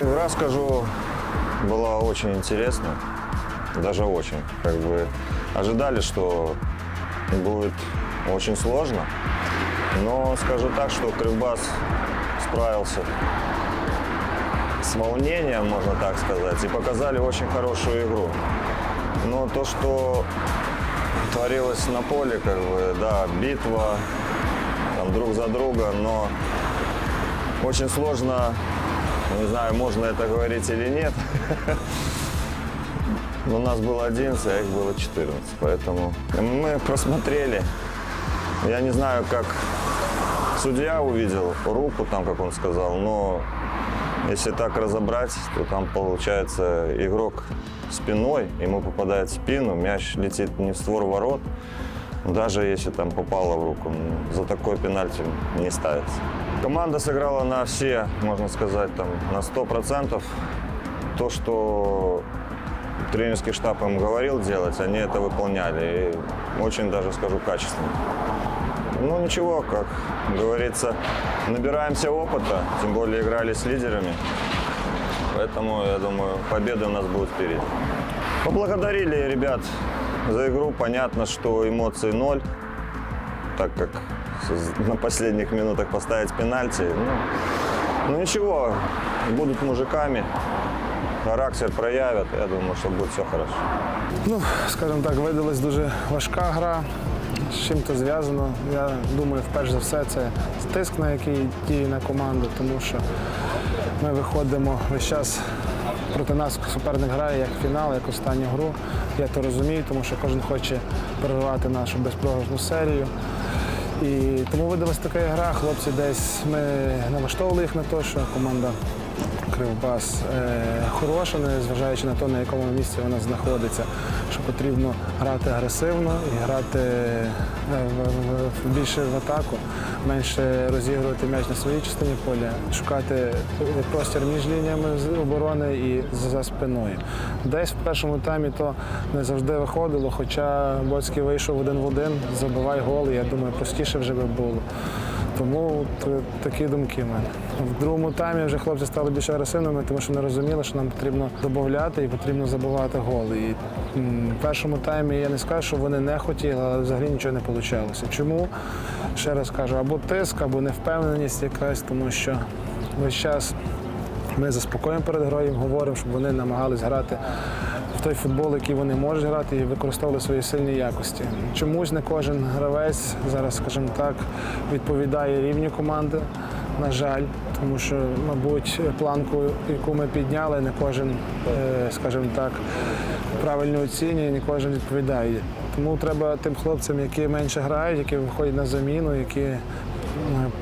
Игра, скажу, была очень интересна, даже очень. Как бы ожидали, что будет очень сложно, но скажу так, что Крыбас справился с волнением, можно так сказать, и показали очень хорошую игру. Но то, что творилось на поле, как бы, да, битва, там, друг за друга, но очень сложно, не знаю, можно это говорить или нет. Но у нас было 11, а их было 14, поэтому мы просмотрели. Я не знаю, как судья увидел руку, там, как он сказал, но если так разобрать, то там получается игрок спиной, ему попадает в спину, мяч летит не в створ ворот. Даже если там попало в руку, за такой пенальти не ставится. Команда сыграла на все, можно сказать, там, на 100%. То, что тренерский штаб им говорил делать, они это выполняли. И очень даже, скажу, качественно. Ну ничего, как говорится, набираемся опыта, тем более играли с лидерами. Поэтому, я думаю, победа у нас будет впереди. Поблагодарили ребят за игру. Понятно, что эмоций ноль, так как на последних минутах поставить пенальти. Ну, ну ничего, будут мужиками, характер проявят. Я думаю, что будет все хорошо. Ну, скажімо так, видалась дуже важка гра. З чим то зв'язано. Я думаю, перш за все, це тиск, на який діє на команду, тому що ми виходимо весь час проти нас суперник грає як фінал, як останню гру. Я то розумію, тому що кожен хоче перервати нашу безпрограшну серію. І тому видалась така гра. Хлопці десь ми налаштовували їх на те, що команда Кривбас е, хороша, незважаючи на те, на якому місці вона знаходиться, що потрібно грати агресивно і грати більше в атаку, менше розігрувати м'яч на своїй частині поля, шукати простір між лініями оборони і за спиною. Десь в першому таймі то не завжди виходило, хоча Боцький вийшов один в один, забивай гол, я думаю, простіше вже би було. Тому такі думки в мене. В другому таймі вже хлопці стали більш агресивними, тому що вони розуміли, що нам потрібно додати і потрібно забивати голи. І в першому таймі я не скажу, що вони не хотіли, але взагалі нічого не вийшло. Чому? Ще раз кажу, або тиск, або невпевненість якась, тому що весь час ми заспокоїмо перед грою, говоримо, щоб вони намагались грати в той футбол, який вони можуть грати, і використовували свої сильні якості. Чомусь не кожен гравець зараз, скажімо так, відповідає рівню команди. На жаль, тому що, мабуть, планку, яку ми підняли, не кожен, е, скажімо так, правильно оцінює, не кожен відповідає. Тому треба тим хлопцям, які менше грають, які виходять на заміну, які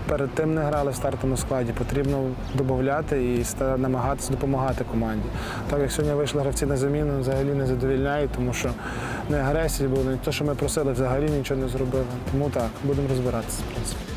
перед тим не грали в стартовому складі, потрібно додати і намагатися допомагати команді. Так як сьогодні вийшли гравці на заміну, взагалі не задовільняють, тому що не агресії було, не те, що ми просили, взагалі нічого не зробили. Тому так, будемо розбиратися, в принципі.